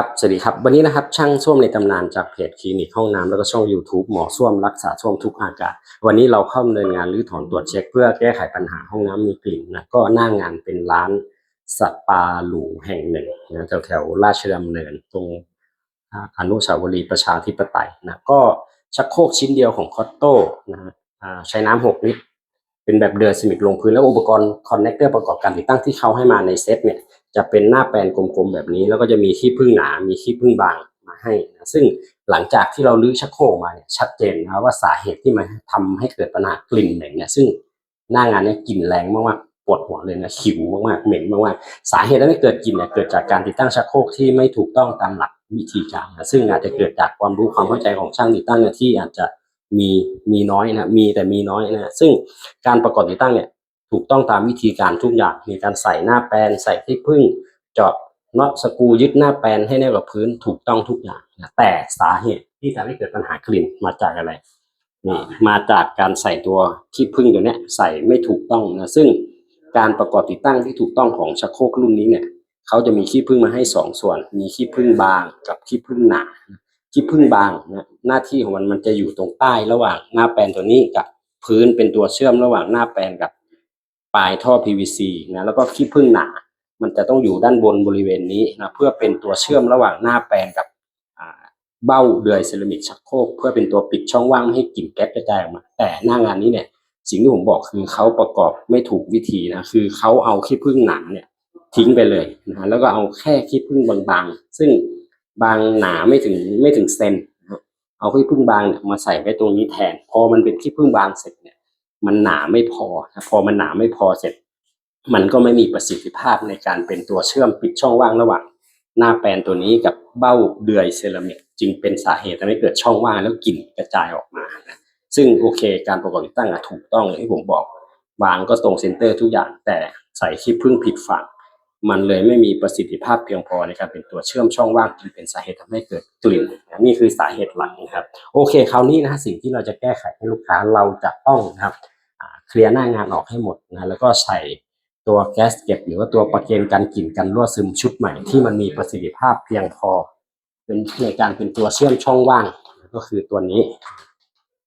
ครับสวัสดีครับ วันนี้นะครับช่างส้วมในตำนานจากเพจคลินิกห้องน้ำแล้วก็ช่อง YouTube หมอส้วมรักษาส้วมทุกอากาศ วันนี้เราเข้าดำเนินงานรื้อถอนตรวจเช็ค เพื่อแก้ไขปัญหาห้องน้ำมีกลิ่นนะก็หน้างานเป็นร้านสปาหรูแห่งหนึ่งนะแถวแถวราชดำเนินตรงอนุสาวรีย์ประชาธิปไตยนะก็ชักโครกชิ้นเดียวของคอตโต้นะฮะใช้น้ำหกลิตร เป็นแบบเดือดสมิธลงพื้นแล้วอุปกรณ์คอนเนคเตอร์ประกอบการติดตั้งที่เขาให้มาในเซตเนี่ยจะเป็นหน้าแปลนกลมๆแบบนี้ แล้วก็จะมีขี้ผึ้งหนา มีขี้ผึ้งบางมาให้นะซึ่งหลังจากที่เราลื้อชักโครกมาเนี่ยชัดเจนนะว่าสาเหตุที่มันทำให้เกิดปัญหากลิ่นเหม็นเนี่ยซึ่งหน้างานเนี่ยกลิ่นแรงมากๆปวดหัวเลยนะขิวมากๆเหม็นมากๆสาเหตุที่ไม่เกิดกลิ่นเนี่ยเกิดจากการติดตั้งชักโครกที่ไม่ถูกต้องตามหลักวิธีการนะซึ่งอาจจะเกิดจากความรู้ความเข้าใจของช่างติดตั้งเนี่ยที่อาจจะ มีมีน้อยนะมีแต่มีน้อยนะซึ่งการประกอบติดตั้งเนี่ยถูกต้องตามวิธีการทุกอย่างมีการใส่หน้าแปลนใส่ที่พึ่งจาะน็อตสกูยึดหน้าแปลนให้แน่กับพื้นถูกต้องทุกอย่างนะแต่สาเหตุที่ทำให้เกิดปัญหากลิ่นมาจากอะไรนี่มาจากการใส่ตัวที่พึ่งตัวเนี้ยใส่ไม่ถูกต้องนะซึ่งการประกอบติดตั้งที่ถูกต้องของชักโครกรุ่นนี้เนี่ยเขาจะมีขี้ผึ้งมาให้สองส่วน มีขี้ผึ้งบางกับขี้ผึ้งหนา ขี้ผึ้งบางนะหน้าที่ของมันมันจะอยู่ตรงใต้ระหว่างหน้าแปลนตัวนี้กับพื้นเป็นตัวเชื่อมระหว่างหน้าแปลนกับปลายท่อ PVC นะแล้วก็ขี้ผึ้งหนา มันจะต้องอยู่ด้านบนบริเวณนี้นะเพื่อเป็นตัวเชื่อมระหว่างหน้าแปลงกับเบ้าเดือยเซรามิกชักโครกเพื่อเป็นตัวปิดช่องว่างไม่ให้กลิ่นแก๊สกระจายออกมา แต่หน้างานนี้เนี่ย สิ่งที่ผมบอกคือเขาประกอบไม่ถูกวิธีนะคือเขาเอาขี้ผึ้งหนาเนี่ยทิ้งไปเลยนะแล้วก็เอาแค่ขี้ผึ้งบางๆ ซึ่ง บางหนาไม่ถึงไม่ถึงเซนเอาขี้ผึ้งบางเนี่ยมาใส่ไว้ตรงนี้แทน พอมันเป็นขี้ผึ้งบางเสร็จเนี่ย มันหนาไม่พอพอมันหนาไม่พอเสร็จ มันก็ไม่มีประสิทธิภาพในการเป็นตัวเชื่อมปิดช่องว่างระหว่าง หน้าแปลนตัวนี้กับเบ้าเดือยเซรามิกจึงเป็นสาเหตุทำให้เกิดช่องว่างแล้วกลิ่นกระจายออกมานะซึ่งโอเค การประกอบติดตั้งถูกต้องอย่างที่ผมบอกวางก็ตรงเซนเตอร์ทุกอย่างแต่ใส่ขี้ผึ้งผิดฝั่ง มันเลยไม่มีประสิทธิภาพเพียงพอในการเป็นตัวเชื่อมช่องว่างจึงเป็นสาเหตุทำให้เกิดกลิ่นนะนี่คือสาเหตุหลักนะครับ โอเคคราวนี้นะสิ่งที่เราจะแก้ไขให้ลูกค้าเราจะต้องนะครับเคลียร์หน้างานออกให้หมดนะแล้วก็ใส่ตัวแก๊สเก็บ หรือว่าตัวประเกนกันกลิ่นกันรั่วซึมชุดใหม่ที่มันมีประสิทธิภาพเพียงพอ เป็นในการเป็นตัวเชื่อมช่องว่าง ก็คือตัวนี้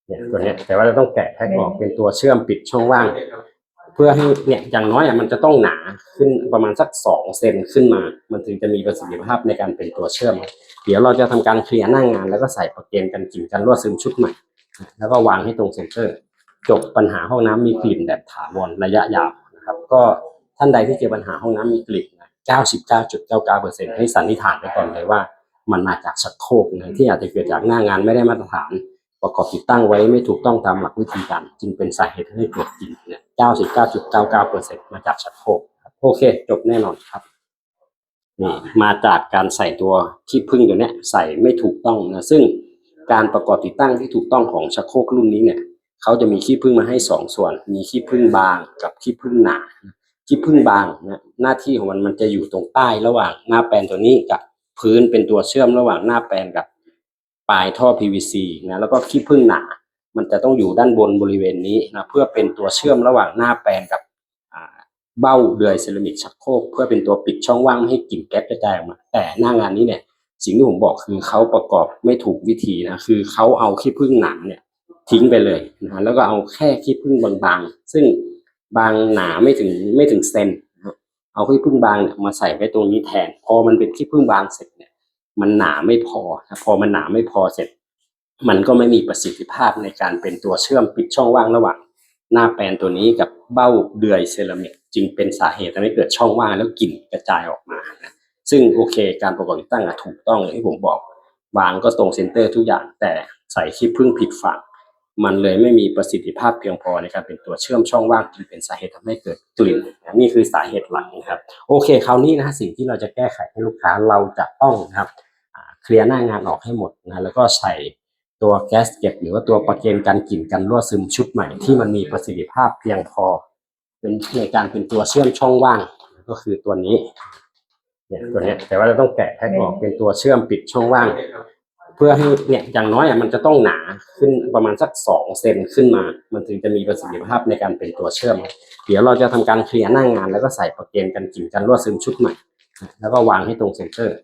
เนี่ยตัวนี้แต่ว่าเราต้องแกะแพ็กออกเป็นตัวเชื่อมปิดช่องว่าง พื่อให้เนี่ยอย่างน้อยอะมันจะต้องหนาขึ้นประมาณสักสองเซนขึ้นมา มันถึงจะมีประสิทธิภาพในการเป็นตัวเชื่อม เดี๋ยวเราจะทำการเคลียร์หน้างาน แล้วก็ใส่ประเกนกันกลิ่นกันรั่วซึมชุดใหม่ แล้วก็วางให้ตรงเซนเตอร์ จบปัญหาห้องน้ำมีกลิ่นแบบถาวรระยะยาวนะครับ ก็ท่านใดที่เจอปัญหาห้องน้ำมีกลิ่น99.99%ให้สันนิษฐานไว้ก่อนเลยว่า มันมาจากชักโครกนะที่อาจจะเกิดจากหน้างานไม่ได้มาตรฐาน ประกอบติดตั้งไว้ไม่ถูกต้องตามหลักวิธีการจึงเป็นสาเหตุให้เกิดกลิ่นเนี่ย99.99%มาจากชักโครกครับโอเคจบแน่นอนครับนี่มาจากการใส่ตัวขี้ผึ้งตัวเนี้ยใส่ไม่ถูกต้องนะซึ่งการประกอบติดตั้งที่ถูกต้องของชักโครกรุ่นนี้เนี่ยเขาจะมีขี้ผึ้งมาให้สองส่วน มีขี้ผึ้งบางกับขี้ผึ้งหนาขี้ผึ้งบางนะหน้าที่ของมันมันจะอยู่ตรงใต้ระหว่างหน้าแปลนตัวนี้กับพื้นเป็นตัวเชื่อมระหว่างหน้าแปลนกับ ปลายท่อ PVC นะแล้วก็ขี้ผึ้งหนา มันจะต้องอยู่ด้านบนบริเวณนี้นะเพื่อเป็นตัวเชื่อมระหว่างหน้าแปลนกับเบ้าเดือยเซรามิกชักโครกเพื่อเป็นตัวปิดช่องว่างไม่ให้กลิ่นแก๊สกระจายออกมาแต่หน้างานนี้เนี่ยสิ่งที่ผมบอกคือเขาประกอบไม่ถูกวิธีนะคือเขาเอาขี้ผึ้งหนาเนี่ยทิ้งไปเลยนะแล้วก็เอาแค่ขี้ผึ้งบางๆ ซึ่งบางหนาไม่ถึงไม่ถึงเซนนะเอาขี้ผึ้งบางเนี่ยมาใส่ไว้ตรงนี้แทน พอมันเป็นขี้ผึ้งบางเสร็จเนี่ย มันหนาไม่พอพอมันหนาไม่พอเสร็จ มันก็ไม่มีประสิทธิภาพในการเป็นตัวเชื่อมปิดช่องว่างระหว่าง หน้าแปลนตัวนี้กับเบ้าเดือยเซรามิกจึงเป็นสาเหตุทำให้เกิดช่องว่างแล้วกลิ่นกระจายออกมานะซึ่งโอเค การประกอบติดตั้งถูกต้องอย่างที่ผมบอกวางก็ตรงเซนเตอร์ทุกอย่างแต่ใส่ขี้พึ่งผิดฝั่ง มันเลยไม่มีประสิทธิภาพเพียงพอในการเป็นตัวเชื่อมช่องว่างจึงเป็นสาเหตุทำให้เกิดกลิ่นนี่คือสาเหตุหลักนะครับ โอเคคราวนี้นะสิ่งที่เราจะแก้ไขให้ลูกค้าเราจะต้องนะครับเคลียร์หน้างานออกให้หมดนะแล้วก็ใส่ตัวแก๊สเก็บหรือว่าตัวประเกนกันกลิ่นกันรั่วซึมชุดใหม่ที่มันมีประสิทธิภาพเพียงพอ เป็นในการเป็นตัวเชื่อมช่องว่างก็คือตัวนี้เนี่ยตัวนี้แต่ว่าเราต้องแกะแพ็กออกเป็นตัวเชื่อมปิดช่องว่าง พื่อให้เนี่ยอย่างน้อยอะมันจะต้องหนาขึ้นประมาณสักสองเซนขึ้นมา มันถึงจะมีประสิทธิภาพในการเป็นตัวเชื่อม เดี๋ยวเราจะทำการเคลียร์หน้างาน แล้วก็ใส่ประเกนกันกลิ่นกันรั่วซึมชุดใหม่ แล้วก็วางให้ตรงเซนเตอร์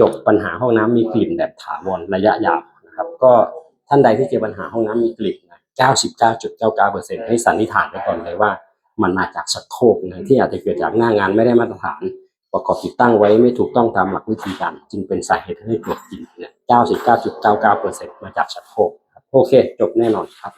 จบปัญหาห้องน้ำมีกลิ่นแบบถาวรระยะยาวนะครับ ก็ท่านใดที่เจอปัญหาห้องน้ำมีกลิ่นนะ99.99%ให้สันนิษฐานไว้ก่อนเลยว่า มันมาจากชักโคกนะที่อาจจะเกิดจากหน้างานไม่ได้มาตรฐาน ประกอบติดตั้งไว้ไม่ถูกต้องตามหลักวิธีการ จึงเป็นสาเหตุให้เกิดกลิ่นเนี่ย99.99%มาจากชักโครกครับโอเค จบแน่นอนครับ